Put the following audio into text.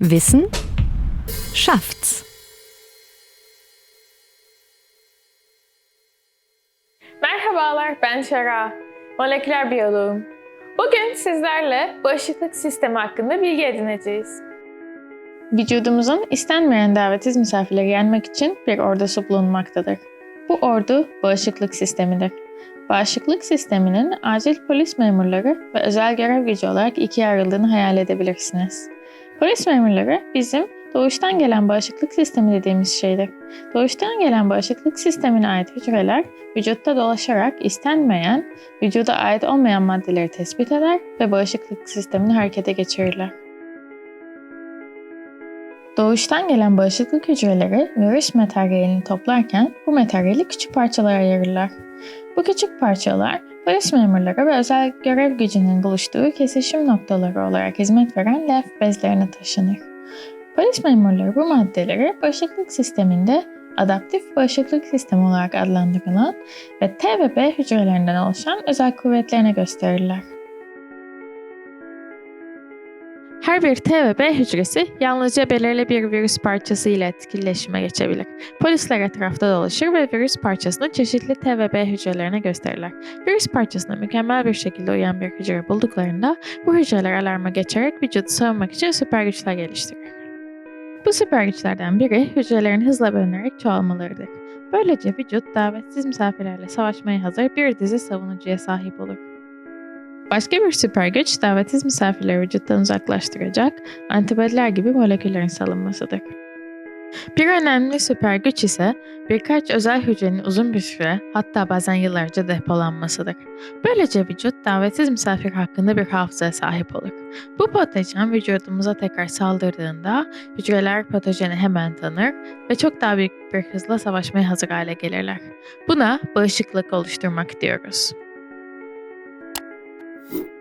Wissen schafft's. Merhabalar, ben Şara. Moleküler biyoloğum. Bugün sizlerle bağışıklık sistemi hakkında bilgi edineceğiz. Vücudumuzun istenmeyen davetsiz misafirleri yenmek için bir ordusu bulunmaktadır. Bu ordu bağışıklık sistemidir. Bağışıklık sisteminin acil polis memurları ve özel görev gücü olarak ikiye ayrıldığını hayal edebilirsiniz. Polis memurları bizim doğuştan gelen bağışıklık sistemi dediğimiz şeydir. Doğuştan gelen bağışıklık sistemine ait hücreler vücutta dolaşarak istenmeyen, vücuda ait olmayan maddeleri tespit eder ve bağışıklık sistemini harekete geçirirler. Doğuştan gelen bağışıklık hücreleri virüs materyalini toplarken bu materyali küçük parçalara ayırırlar. Bu küçük parçalar polis memurları ve özel görev gücünün buluştuğu kesişim noktaları olarak hizmet veren lenf bezlerine taşınır. Polis memurları bu maddeleri bağışıklık sisteminde adaptif bağışıklık sistemi olarak adlandırılan ve T ve B hücrelerinden oluşan özel kuvvetlerine gösterirler. Her bir T ve B hücresi yalnızca belirli bir virüs parçası ile etkileşime geçebilir. Polisler etrafta dolaşır ve virüs parçasını çeşitli T ve B hücrelerine gösterirler. Virüs parçasına mükemmel bir şekilde uyan bir hücre bulduklarında bu hücreler alarma geçerek vücudu savunmak için süper güçler geliştirir. Bu süper güçlerden biri hücrelerin hızla bölünerek çoğalmalarıdır. Böylece vücut davetsiz misafirlerle savaşmaya hazır bir dizi savunucuya sahip olur. Başka bir süper güç davetsiz misafirleri vücuttan uzaklaştıracak antibodiler gibi moleküllerin salınmasıdır. Bir önemli süper güç ise birkaç özel hücrenin uzun bir süre hatta bazen yıllarca depolanmasıdır. Böylece vücut davetsiz misafir hakkında bir hafızaya sahip olur. Bu patojen vücudumuza tekrar saldırdığında hücreler patojeni hemen tanır ve çok daha büyük bir hızla savaşmaya hazır hale gelirler. Buna bağışıklık oluşturmak diyoruz. Bye.